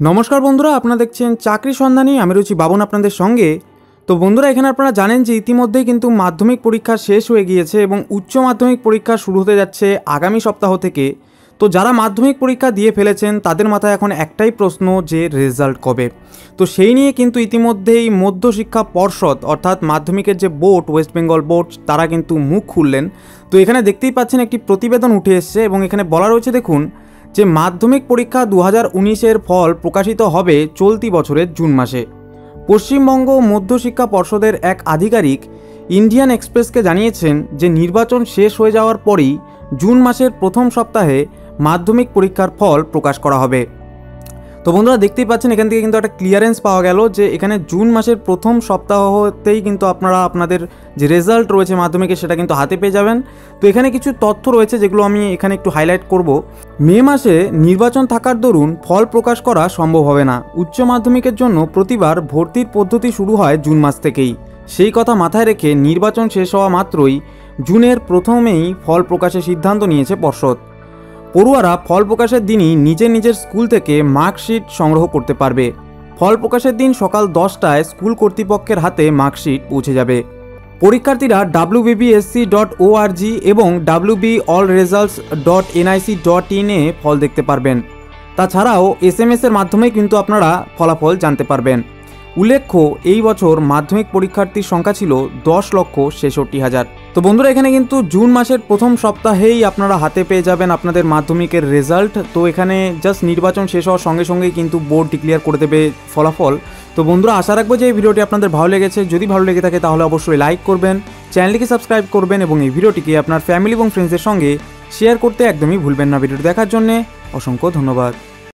নমস্কার বন্ধুরা, আপনারা দেখছেন চাকরি সন্ধানী। আমি রয়েছি বাবন আপনাদের সঙ্গে। তো বন্ধুরা, এখানে আপনারা জানেন যে ইতিমধ্যেই কিন্তু মাধ্যমিক পরীক্ষা শেষ হয়ে গিয়েছে এবং উচ্চ মাধ্যমিক পরীক্ষা শুরু হতে যাচ্ছে আগামী সপ্তাহ থেকে। তো যারা মাধ্যমিক পরীক্ষা দিয়ে ফেলেছেন, তাদের মাথায় এখন একটাই প্রশ্ন যে রেজাল্ট কবে? তো সেই নিয়ে কিন্তু ইতিমধ্যেই মধ্যশিক্ষা পর্ষদ, অর্থাৎ মাধ্যমিকের যে বোর্ড, ওয়েস্ট বেঙ্গল বোর্ড, তারা কিন্তু মুখ খুললেন। তো এখানে দেখতেই পাচ্ছেন একটি প্রতিবেদন উঠে এসছে এবং এখানে বলা রয়েছে, দেখুন যে মাধ্যমিক পরীক্ষা দু হাজার ফল প্রকাশিত হবে চলতি বছরের জুন মাসে। পশ্চিমবঙ্গ মধ্যশিক্ষা পর্ষদের এক আধিকারিক ইন্ডিয়ান এক্সপ্রেসকে জানিয়েছেন যে নির্বাচন শেষ হয়ে যাওয়ার পরই জুন মাসের প্রথম সপ্তাহে মাধ্যমিক পরীক্ষার ফল প্রকাশ করা হবে। তো বন্ধুরা দেখতেই পাচ্ছেন, এখান থেকে কিন্তু একটা ক্লিয়ারেন্স পাওয়া গেল যে এখানে জুন মাসের প্রথম সপ্তাহতেই কিন্তু আপনারা আপনাদের যে রেজাল্ট রয়েছে মাধ্যমিকে সেটা কিন্তু হাতে পেয়ে যাবেন। তো এখানে কিছু তথ্য রয়েছে যেগুলো আমি এখানে একটু হাইলাইট করব। মে মাসে নির্বাচন থাকার দরুন ফল প্রকাশ করা সম্ভব হবে না। উচ্চ মাধ্যমিকের জন্য প্রতিবার ভর্তির পদ্ধতি শুরু হয় জুন মাস থেকেই। সেই কথা মাথায় রেখে নির্বাচন শেষ হওয়া মাত্রই জুনের প্রথমেই ফল প্রকাশের সিদ্ধান্ত নিয়েছে পর্ষদ। পড়ুয়ারা ফল প্রকাশের দিনই নিজের নিজের স্কুল থেকে মার্কশিট সংগ্রহ করতে পারবে। ফল প্রকাশের দিন সকাল দশটায় স্কুল কর্তৃপক্ষের হাতে মার্কশিট পৌঁছে যাবে। পরীক্ষার্থীরা ডাব্লিউবিবিএসসি ডট ওআরজি এবং WB all results dot NIC dot ইনে ফল দেখতে পারবেন। তাছাড়াও এস এম এর মাধ্যমে কিন্তু আপনারা ফলাফল জানতে পারবেন। উল্লেখ্য, এই বছর মাধ্যমিক পরীক্ষার্থীর সংখ্যা ছিল দশ লক্ষ ছেষট্টি হাজার। তো বন্ধুরা, এখানে কিন্তু জুন মাসের প্রথম সপ্তাহেই আপনারা হাতে পেয়ে যাবেন আপনাদের মাধ্যমিকের রেজাল্ট। তো এখানে জাস্ট নির্বাচন শেষ হওয়ার সঙ্গে সঙ্গেই কিন্তু বোর্ড ডিক্লিয়ার করে দেবে ফলাফল। তো বন্ধুরা, আশা রাখব যে এই ভিডিওটি আপনাদের ভালো লেগেছে। যদি ভালো লেগে থাকে তাহলে অবশ্যই লাইক করবেন, চ্যানেলটিকে সাবস্ক্রাইব করবেন এবং এই ভিডিওটিকে আপনার ফ্যামিলি এবং ফ্রেন্ডসদের সঙ্গে শেয়ার করতে একদমই ভুলবেন না। ভিডিওটি দেখার জন্য অসংখ্য ধন্যবাদ।